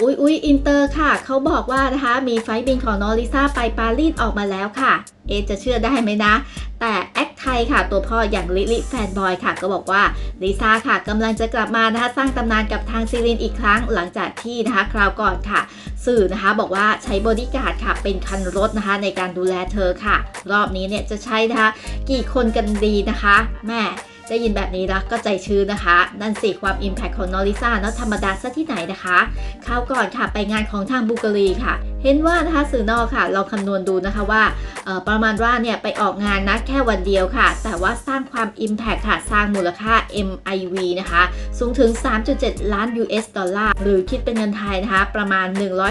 อุ้ยอุ้ยอินเตอร์ค่ะ เขาบอกว่านะคะมีไฟบินของน้องลิซ่าไปปารีสออกมาแล้วค่ะ เอจะเชื่อได้ไหมนะ แต่แอคไทยค่ะ ตัวพ่ออย่างลิลิแฟนบอยค่ะ ก็บอกว่าลิซ่าค่ะกำลังจะกลับมานะคะสร้างตำนานกับทางซีรีนอีกครั้งหลังจากที่นะคะคราวก่อนค่ะ สื่อนะคะบอกว่าใช้บอดี้การ์ดค่ะ เป็นคันรถนะคะ ในการดูแลเธอค่ะ รอบนี้เนี่ยจะใช้นะคะกี่คนกันดีนะคะแม่ ได้ยินแบบนี้แล้วก็ใจชื้นนะคะ นั่นสิความอิมแพคของนอริซ่าเนาะธรรมดาซะที่ไหนนะคะคราวก่อนค่ะไปงานของทางบูการีค่ะ เห็นว่านะคะสื่อนอกค่ะ เราคำนวณดูนะคะว่าประมาณว่าเนี่ยไปออกงานนะแค่วันเดียวค่ะ แต่ว่าสร้างความ Impact ค่ะ สร้างมูลค่า MIV นะคะ สูงถึง 3.7 ล้าน US ดอลลาร์ หรือคิดเป็นเงินไทยนะคะ ประมาณ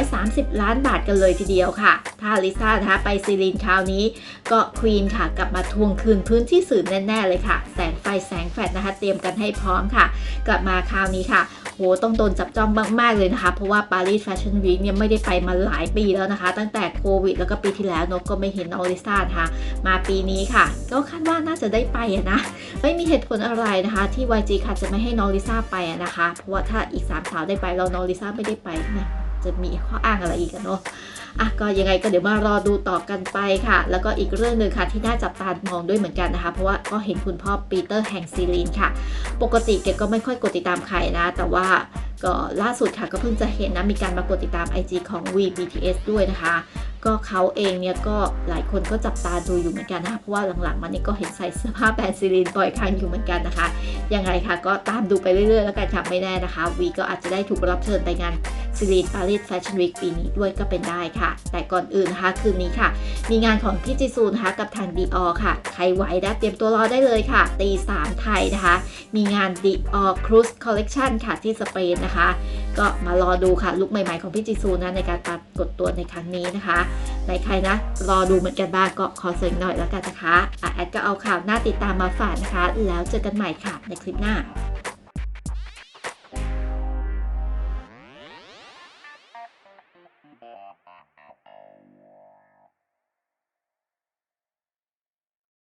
130 ล้านบาทกันเลยทีเดียวค่ะ ถ้าลิซ่านะคะไปซีรีนคราวนี้ ก็ควีนค่ะ กลับมาทวงคืนพื้นที่สื่อแน่ ๆ เลยค่ะ แสงไฟแสงแฟลชนะคะ เตรียมกันให้พร้อมค่ะ กลับมาคราวนี้ค่ะ โหต้องโดนจับจ้องมากๆเลยนะคะ เพราะว่าปารีสแฟชั่นวีคเนี่ยไม่ได้ไปมาหลายปีแล้วนะคะ ตั้งแต่โควิด แล้วก็ปีที่แล้วนกก็ไม่เห็นน้องลิซ่านะคะมาปีนี้ค่ะ ก็คาดว่าน่าจะได้ไปอะนะไม่มีเหตุผลอะไรนะคะ ที่ YG ค่ะจะไม่ให้น้องลิซ่าไปอะนะคะ เพราะว่าถ้าอีก3สาวได้ไปแล้วน้องลิซ่าไม่ได้ไปนะ จะมีข้ออ้างอะไรอีกอะเนาะอะก็ยังไงก็เดี๋ยวมารอดูต่อกันไปค่ะ แล้วก็อีกเรื่องหนึ่งค่ะที่น่าจับตามองด้วยเหมือนกันนะคะ เพราะว่าก็เห็นคุณพ่อปีเตอร์แห่งซีรีนค่ะ ปกติแกก็ไม่ค่อยกดติดตามใครนะ แต่ว่าก็ล่าสุดค่ะก็เพิ่งจะเห็นนะมีการมากดติดตาม IG ของ VBTS ด้วยนะคะ ก็เขาเองเนี่ยก็หลายคนก็จับตาดูอยู่เหมือนกันนะคะเพราะว่าหลังๆมานี่ก็เห็นใส่เสื้อผ้าแบรนด์ซีรีนบ่อยครั้งอยู่เหมือนกันนะคะยังไงค่ะก็ตามดูไปเรื่อยๆ แล้วกันค่ะไม่แน่นะคะวีก็อาจจะได้ถูกรับเชิญไปงาน ซีรีนปารีสแฟชั่นวีคปีนี้ด้วยก็เป็นได้ค่ะ แต่ก่อนอื่นนะคะคืนนี้ค่ะ มีงานของพี่จิซูนะคะกับทางดีออค่ะ ใครไหวนะเตรียมตัวรอได้เลยค่ะ ตีสามไทยนะคะ มีงาน Dior Cruise Collection ค่ะที่สเปนนะคะ ก็มารอดูค่ะลุคใหม่ๆของพี่จิซูนะในการปรากฏตัวในครั้งนี้นะคะในใครนะ รอดูเหมือนกันบ้างก็ขอเสียงหน่อยแล้วกันนะคะอะแอดก็เอาข่าวหน้าติดตามมาฝากนะคะ แล้วเจอกันใหม่ค่ะในคลิปหน้า